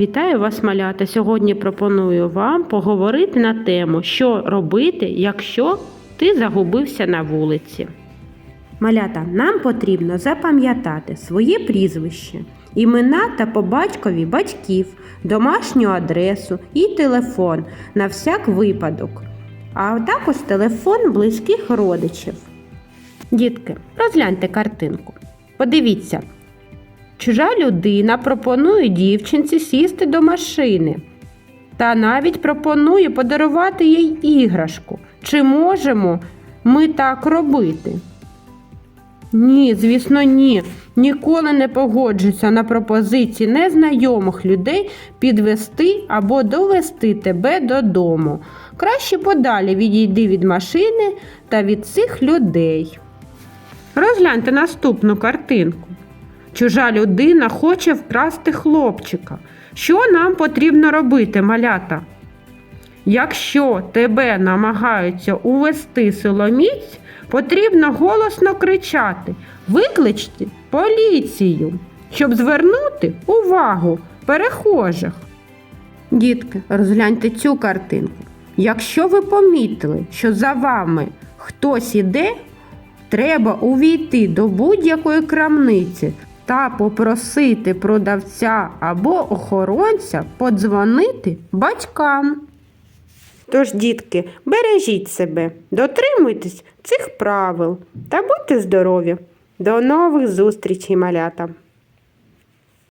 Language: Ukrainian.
Вітаю вас, малята! Сьогодні пропоную вам поговорити на тему, що робити, якщо ти загубився на вулиці. Малята, нам потрібно запам'ятати своє прізвище, імена та по батькові батьків, домашню адресу і телефон на всяк випадок, а також телефон близьких родичів. Дітки, розгляньте картинку. Подивіться, Чужа людина пропонує дівчинці сісти до машини та навіть пропонує подарувати їй іграшку. Чи можемо ми так робити? Ні, звісно, ні. Ніколи не погоджуйся на пропозиції незнайомих людей підвести або довести тебе додому. Краще подалі відійди від машини та від цих людей. Розгляньте наступну картинку. Чужа людина хоче вкрасти хлопчика. Що нам потрібно робити, малята? Якщо тебе намагаються увести силоміць, потрібно голосно кричати Викличте поліцію, щоб звернути увагу перехожих. Дітки, розгляньте цю картинку. Якщо ви помітили, що за вами хтось іде, Треба увійти до будь-якої крамниці та попросити продавця або охоронця подзвонити батькам. Тож, дітки, бережіть себе, дотримуйтесь цих правил та будьте здорові. До нових зустрічей, малята!